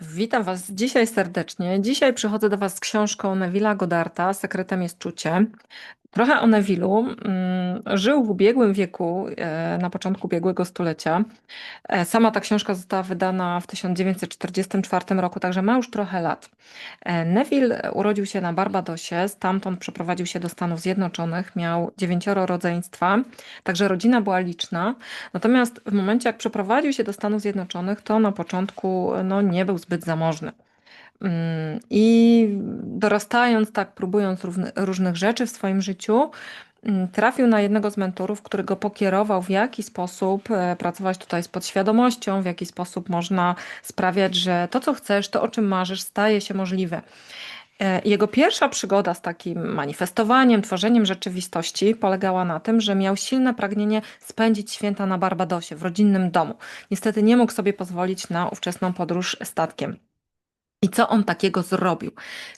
Witam Was dzisiaj serdecznie. Dzisiaj przychodzę do Was z książką Neville'a Goddarta Sekretem jest czucie. Trochę o Neville'u. Mm, Żył w ubiegłym wieku, e, na początku ubiegłego stulecia. E, Sama ta książka została wydana w 1944 roku, także ma już trochę lat. E, Neville urodził się na Barbadosie, stamtąd przeprowadził się do Stanów Zjednoczonych, miał dziewięcioro rodzeństwa, także rodzina była liczna. Natomiast w momencie, jak przeprowadził się do Stanów Zjednoczonych, to na początku no, nie był zbyt zamożny. Mm, I dorastając, tak próbując różnych rzeczy w swoim życiu, mm, trafił na jednego z mentorów, który go pokierował, w jaki sposób e, pracować tutaj z podświadomością, w jaki sposób można sprawiać, że to, co chcesz, to, o czym marzysz, staje się możliwe. E, Jego pierwsza przygoda z takim manifestowaniem, tworzeniem rzeczywistości polegała na tym, że miał silne pragnienie spędzić święta na Barbadosie, w rodzinnym domu. Niestety nie mógł sobie pozwolić na ówczesną podróż statkiem. I co on takiego zrobił?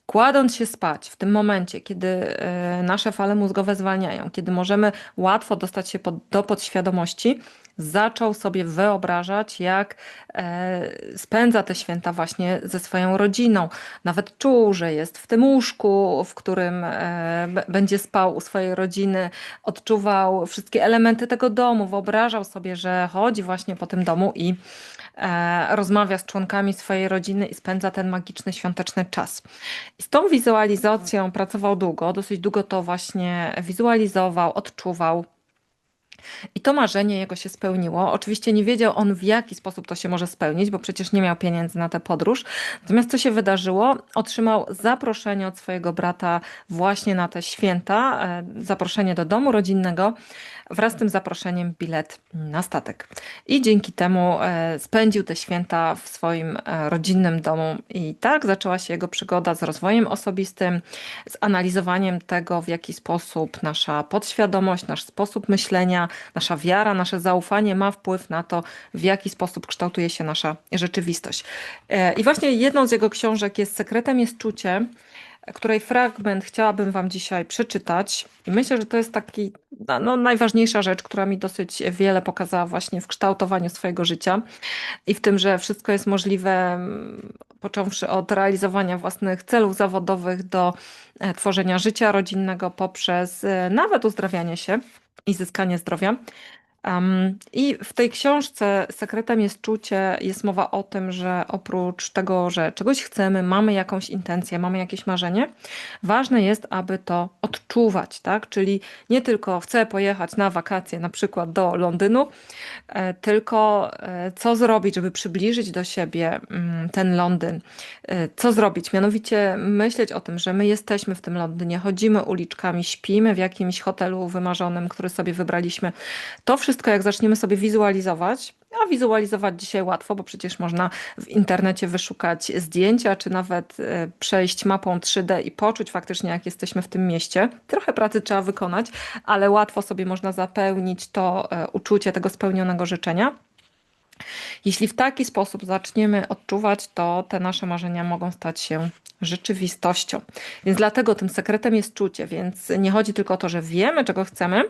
Kładąc się spać w tym momencie, kiedy e, nasze fale mózgowe zwalniają, kiedy możemy łatwo dostać się pod, do podświadomości, zaczął sobie wyobrażać, jak e, spędza te święta właśnie ze swoją rodziną. Nawet czuł, że jest w tym łóżku, w którym e, będzie spał u swojej rodziny, odczuwał wszystkie elementy tego domu, wyobrażał sobie, że chodzi właśnie po tym domu i e, rozmawia z członkami swojej rodziny i spędza ten magiczny świąteczny czas. I z tą wizualizacją pracował długo, dosyć długo to właśnie wizualizował, odczuwał. I to marzenie jego się spełniło. Oczywiście nie wiedział on, w jaki sposób to się może spełnić, bo przecież nie miał pieniędzy na tę podróż. Natomiast co się wydarzyło? Otrzymał zaproszenie od swojego brata właśnie na te święta, e, zaproszenie do domu rodzinnego, wraz z tym zaproszeniem bilet na statek. I dzięki temu e, spędził te święta w swoim e, rodzinnym domu. I tak zaczęła się jego przygoda z rozwojem osobistym, z analizowaniem tego, w jaki sposób nasza podświadomość, nasz sposób myślenia, nasza wiara, nasze zaufanie ma wpływ na to, w jaki sposób kształtuje się nasza rzeczywistość. E, I właśnie jedną z jego książek jest Sekretem jest czucie, której fragment chciałabym Wam dzisiaj przeczytać. I myślę, że to jest taki, no, no, najważniejsza rzecz, która mi dosyć wiele pokazała właśnie w kształtowaniu swojego życia i w tym, że wszystko jest możliwe, począwszy od realizowania własnych celów zawodowych do e, tworzenia życia rodzinnego poprzez e, nawet uzdrawianie się i zyskanie zdrowia. Um, I w tej książce Sekretem jest czucie, jest mowa o tym, że oprócz tego, że czegoś chcemy, mamy jakąś intencję, mamy jakieś marzenie, ważne jest, aby to odczuwać, tak? Czyli nie tylko chcę pojechać na wakacje, na przykład do Londynu, e, tylko e, co zrobić, żeby przybliżyć do siebie mm, ten Londyn. E, Co zrobić? Mianowicie myśleć o tym, że my jesteśmy w tym Londynie, chodzimy uliczkami, śpimy w jakimś hotelu wymarzonym, który sobie wybraliśmy. To wszystko, jak zaczniemy sobie wizualizować, a wizualizować dzisiaj łatwo, bo przecież można w internecie wyszukać zdjęcia, czy nawet e, przejść mapą 3D i poczuć faktycznie, jak jesteśmy w tym mieście. Trochę pracy trzeba wykonać, ale łatwo sobie można zapełnić to e, uczucie tego spełnionego życzenia. Jeśli w taki sposób zaczniemy odczuwać, to te nasze marzenia mogą stać się rzeczywistością. Więc dlatego tym sekretem jest czucie, więc nie chodzi tylko o to, że wiemy, czego chcemy,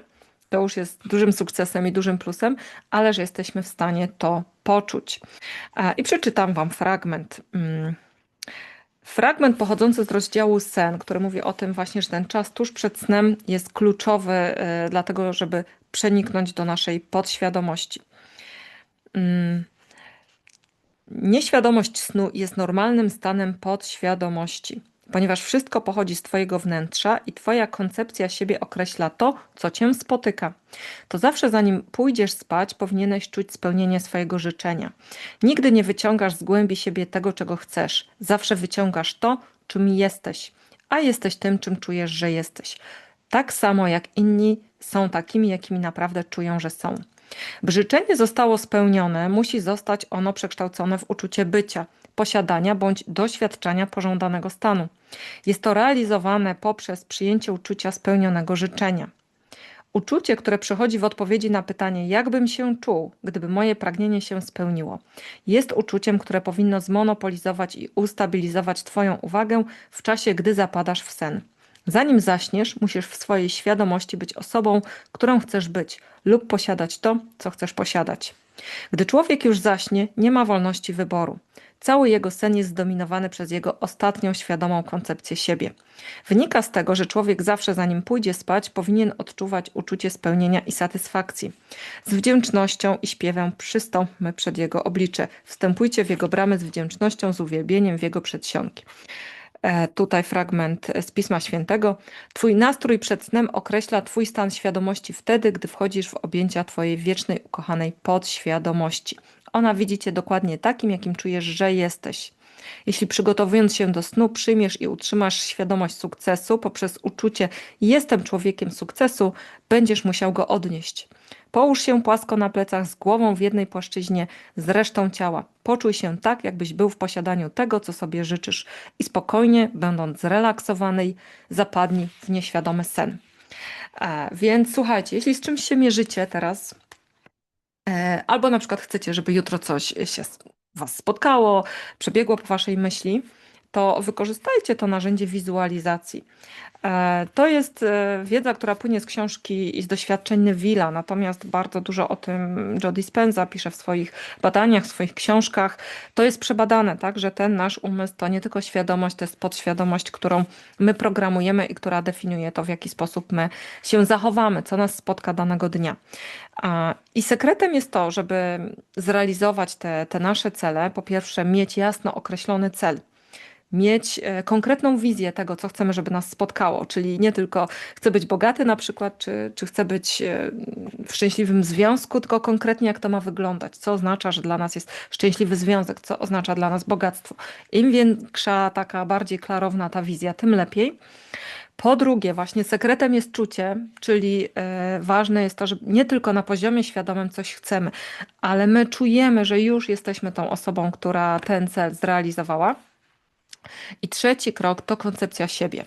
to już jest dużym sukcesem i dużym plusem, ale że jesteśmy w stanie to poczuć. I przeczytam Wam fragment. Mm, Fragment pochodzący z rozdziału sen, który mówi o tym właśnie, że ten czas tuż przed snem jest kluczowy, e, dlatego żeby przeniknąć do naszej podświadomości. Mm, Nieświadomość snu jest normalnym stanem podświadomości, ponieważ wszystko pochodzi z Twojego wnętrza i Twoja koncepcja siebie określa to, co Cię spotyka. To zawsze zanim pójdziesz spać, powinieneś czuć spełnienie swojego życzenia. Nigdy nie wyciągasz z głębi siebie tego, czego chcesz. Zawsze wyciągasz to, czym jesteś, a jesteś tym, czym czujesz, że jesteś. Tak samo jak inni są takimi, jakimi naprawdę czują, że są. By życzenie zostało spełnione, musi zostać ono przekształcone w uczucie bycia, posiadania bądź doświadczenia pożądanego stanu. Jest to realizowane poprzez przyjęcie uczucia spełnionego życzenia. Uczucie, które przychodzi w odpowiedzi na pytanie, jak bym się czuł, gdyby moje pragnienie się spełniło, jest uczuciem, które powinno zmonopolizować i ustabilizować Twoją uwagę w czasie, gdy zapadasz w sen. Zanim zaśniesz, musisz w swojej świadomości być osobą, którą chcesz być, lub posiadać to, co chcesz posiadać. Gdy człowiek już zaśnie, nie ma wolności wyboru. Cały jego sen jest zdominowany przez jego ostatnią świadomą koncepcję siebie. Wynika z tego, że człowiek zawsze zanim pójdzie spać, powinien odczuwać uczucie spełnienia i satysfakcji. Z wdzięcznością i śpiewem przystąpmy przed jego oblicze. Wstępujcie w jego bramy z wdzięcznością, z uwielbieniem w jego przedsionki. E, tutaj fragment z Pisma Świętego. Twój nastrój przed snem określa Twój stan świadomości wtedy, gdy wchodzisz w objęcia Twojej wiecznej, ukochanej podświadomości. Ona widzi Cię dokładnie takim, jakim czujesz, że jesteś. Jeśli przygotowując się do snu, przyjmiesz i utrzymasz świadomość sukcesu poprzez uczucie jestem człowiekiem sukcesu, będziesz musiał go odnieść. Połóż się płasko na plecach z głową w jednej płaszczyźnie z resztą ciała. Poczuj się tak, jakbyś był w posiadaniu tego, co sobie życzysz i spokojnie, będąc zrelaksowany, zapadnij w nieświadomy sen. E, więc słuchajcie, jeśli z czymś się mierzycie teraz, albo na przykład chcecie, żeby jutro coś się Was spotkało, przebiegło po Waszej myśli, to wykorzystajcie to narzędzie wizualizacji. E, to jest e, wiedza, która płynie z książki i z doświadczeń Neville'a, natomiast bardzo dużo o tym Joe Dispenza pisze w swoich badaniach, w swoich książkach. To jest przebadane, tak, że ten nasz umysł to nie tylko świadomość, to jest podświadomość, którą my programujemy i która definiuje to, w jaki sposób my się zachowamy, co nas spotka danego dnia. I sekretem jest to, żeby zrealizować te, te nasze cele, po pierwsze mieć jasno określony cel, mieć e, konkretną wizję tego, co chcemy, żeby nas spotkało, czyli nie tylko chcę być bogaty na przykład, czy, czy chcę być e, w szczęśliwym związku, tylko konkretnie jak to ma wyglądać, co oznacza, że dla nas jest szczęśliwy związek, co oznacza dla nas bogactwo. Im większa, taka bardziej klarowna ta wizja, tym lepiej. Po drugie, właśnie sekretem jest czucie, czyli e, ważne jest to, że nie tylko na poziomie świadomym coś chcemy, ale my czujemy, że już jesteśmy tą osobą, która ten cel zrealizowała. I trzeci krok to koncepcja siebie.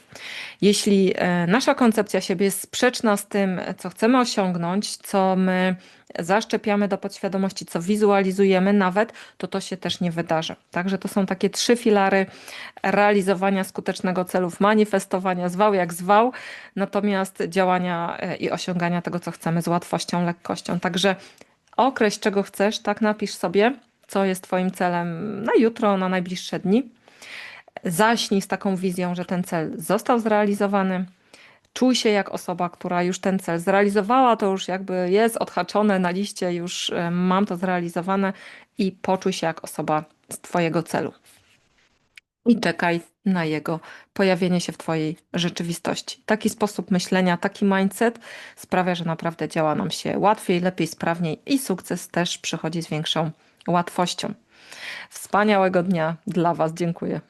Jeśli e, nasza koncepcja siebie jest sprzeczna z tym, co chcemy osiągnąć, co my zaszczepiamy do podświadomości, co wizualizujemy nawet, to to się też nie wydarzy. Także to są takie trzy filary realizowania skutecznego celów, manifestowania, zwał jak zwał, natomiast działania e, i osiągania tego, co chcemy z łatwością, lekkością. Także określ, czego chcesz, tak napisz sobie, co jest Twoim celem na jutro, na najbliższe dni zaśnij z taką wizją, że ten cel został zrealizowany. Czuj się jak osoba, która już ten cel zrealizowała, to już jakby jest odhaczone na liście, już e, mam to zrealizowane i poczuj się jak osoba z Twojego celu. I czekaj na jego pojawienie się w Twojej rzeczywistości. Taki sposób myślenia, taki mindset sprawia, że naprawdę działa nam się łatwiej, lepiej, sprawniej i sukces też przychodzi z większą łatwością. Wspaniałego dnia dla Was. Dziękuję.